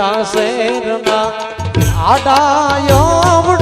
આ મિથિલા